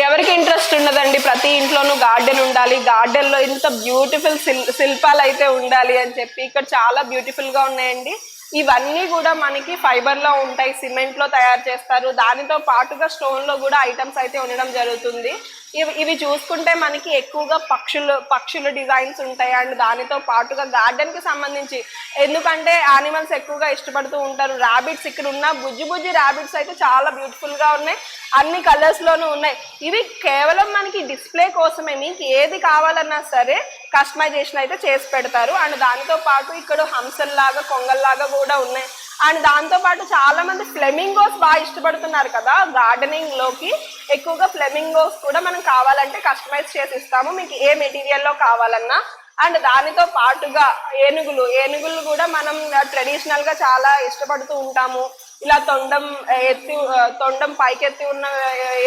ఎవరికి ఇంట్రెస్ట్ ఉండదండి. ప్రతి ఇంట్లోనూ గార్డెన్ ఉండాలి. గార్డెన్లో ఇంత బ్యూటిఫుల్ శిల్పాలు అయితే ఉండాలి అని చెప్పి ఇక్కడ చాలా బ్యూటిఫుల్గా ఉన్నాయండి. ఇవన్నీ కూడా మనకి ఫైబర్లో ఉంటాయి సిమెంట్లో తయారు చేస్తారు. దానితో పాటుగా స్టోన్లో కూడా ఐటమ్స్ అయితే ఉండడం జరుగుతుంది. ఇవి ఇవి చూసుకుంటే మనకి ఎక్కువగా పక్షులు పక్షుల డిజైన్స్ ఉంటాయి. అండ్ దానితో పాటుగా గార్డెన్కి సంబంధించి ఎందుకంటే యానిమల్స్ ఎక్కువగా ఇష్టపడుతూ ఉంటారు. ర్యాబిట్స్ ఇక్కడ ఉన్న బుజ్జి బుజ్జి ర్యాబిట్స్ అయితే చాలా బ్యూటిఫుల్గా ఉన్నాయి. అన్ని కలర్స్ లోనూ ఉన్నాయి. ఇవి కేవలం మనకి డిస్ప్లే కోసమే. మీకు ఏది కావాలన్నా సరే కస్టమైజేషన్ అయితే చేసి పెడతారు. అండ్ దానితో పాటు ఇక్కడ హంసల్లాగా కొంగల్లాగా కూడా ఉన్నాయి. అండ్ దాంతో పాటు చాలా మంది ఫ్లెమింగోస్ బాగా ఇష్టపడుతున్నారు కదా గార్డెనింగ్లోకి ఎక్కువగా ఫ్లెమింగోస్ కూడా మనం కావాలంటే కస్టమైజ్ చేసి ఇస్తాము. మీకు ఏ మెటీరియల్లో కావాలన్నా. అండ్ దానితో పాటుగా ఏనుగులు. ఏనుగులు కూడా మనం ట్రెడిషనల్గా చాలా ఇష్టపడుతూ ఉంటాము. ఇలా తొండం ఎత్తి తొండం పైకెత్తి ఉన్న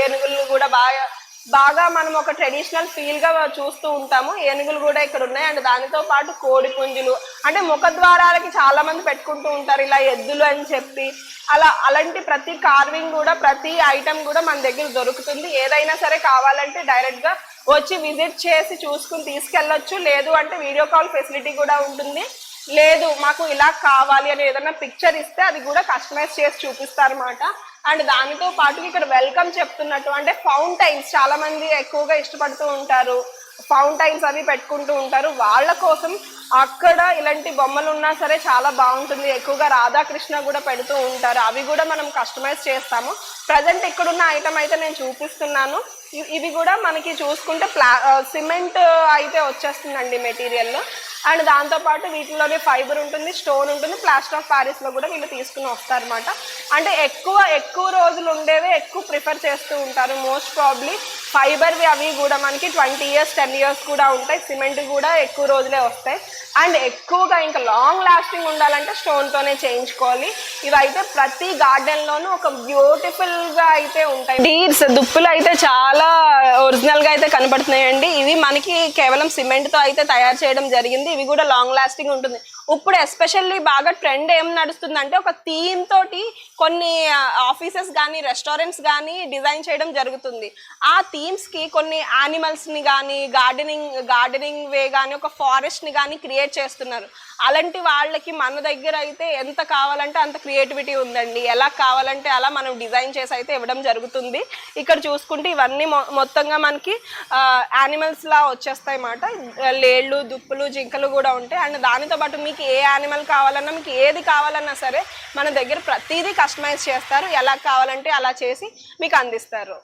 ఏనుగులు కూడా బాగా బాగా మనం ఒక ట్రెడిషనల్ ఫీల్గా చూస్తూ ఉంటాము. ఏనుగులు కూడా ఇక్కడ ఉన్నాయి. అండ్ దానితో పాటు కోడి పుంజులు. అంటే ముఖద్వారాలకి చాలా మంది పెట్టుకుంటూ ఉంటారు. ఇలా ఎద్దులు అని చెప్పి. అలా అలాంటి ప్రతి కార్వింగ్ కూడా ప్రతి ఐటమ్ కూడా మన దగ్గర దొరుకుతుంది. ఏదైనా సరే కావాలంటే డైరెక్ట్గా వచ్చి విజిట్ చేసి చూసుకుని తీసుకెళ్ళొచ్చు. లేదు అంటే వీడియో కాల్ ఫెసిలిటీ కూడా ఉంటుంది. లేదు మాకు ఇలా కావాలి అని ఏదైనా పిక్చర్ ఇస్తే అది కూడా కస్టమైజ్ చేసి చూపిస్తారన్నమాట. అండ్ దానితో పాటు ఇక్కడ వెల్కమ్ చెప్తున్నట్టు అంటే ఫౌంటైన్స్ చాలా మంది ఎక్కువగా ఇష్టపడుతూ ఉంటారు. ఫౌంటైన్స్ అవి పెట్టుకుంటూ ఉంటారు. వాళ్ళ కోసం అక్కడ ఇలాంటి బొమ్మలు ఉన్నా సరే చాలా బాగుంటుంది. ఎక్కువగా రాధాకృష్ణ కూడా పెడుతూ ఉంటారు. అవి కూడా మనం కస్టమైజ్ చేస్తాము. ప్రజెంట్ ఇక్కడున్న ఐటమ్ అయితే నేను చూపిస్తున్నాను. ఇవి కూడా మనకి చూసుకుంటే ప్లా సిమెంట్ అయితే వచ్చేస్తుందండి మెటీరియల్ అండ్ దాంతోపాటు వీటిలోనే ఫైబర్ ఉంటుంది స్టోన్ ఉంటుంది ప్లాస్టర్ ఆఫ్ ప్యారిస్లో కూడా వీళ్ళు తీసుకుని వస్తారనమాట అంటే ఎక్కువ ఎక్కువ రోజులు ఉండేవి ఎక్కువ ప్రిఫర్ చేస్తూ ఉంటారు. మోస్ట్ ప్రాబ్లీ ఫైబర్వి అవి కూడా మనకి ట్వంటీ ఇయర్స్ టెన్ ఇయర్స్ కూడా ఉంటాయి. సిమెంట్ కూడా ఎక్కువ రోజులే వస్తాయి. అండ్ ఎక్కువగా ఇంకా లాంగ్ లాస్టింగ్ ఉండాలంటే స్టోన్తోనే చేయించుకోవాలి. ఇవైతే ప్రతి గార్డెన్లోనూ ఒక బ్యూటిఫుల్గా అయితే ఉంటాయి. డీర్స్ దుప్పులు అయితే చాలా ఒరిజినల్గా అయితే కనబడుతున్నాయండి. ఇవి మనకి కేవలం సిమెంట్తో అయితే తయారు చేయడం జరిగింది. ఇవి కూడా లాంగ్ లాస్టింగ్ ఉంటుంది ఇప్పుడు ఎస్పెషల్లీ బాగా ట్రెండ్ ఏం నడుస్తుందంటే ఒక థీమ్ తోటి కొన్ని ఆఫీసెస్ కానీ రెస్టారెంట్స్ కానీ డిజైన్ చేయడం జరుగుతుంది. ఆ థీమ్స్కి కొన్ని యానిమల్స్ని కానీ గార్డెనింగ్ గార్డెనింగ్ వే కానీ ఒక ఫారెస్ట్ని కానీ క్రియేట్ చేస్తున్నారు. అలాంటి వాళ్ళకి మన దగ్గర అయితే ఎంత కావాలంటే అంత క్రియేటివిటీ ఉందండి. ఎలా కావాలంటే అలా మనం డిజైన్ చేసి అయితే ఇవ్వడం జరుగుతుంది. ఇక్కడ చూసుకుంటే ఇవన్నీ మొ- మొత్తంగా మనకి యానిమల్స్లా వచ్చేస్తాయి అన్నమాట. లేళ్ళు దుప్పులు జింకలు కూడా ఉంటాయి. అండ్ దానితో పాటు మీకు ఏ యానిమల్ కావాలన్నా మీకు ఏది కావాలన్నా సరే మన దగ్గర ప్రతిదీ కస్టమైజ్ చేస్తారు. ఎలా కావాలంటే అలా చేసి మీకు అందిస్తారు.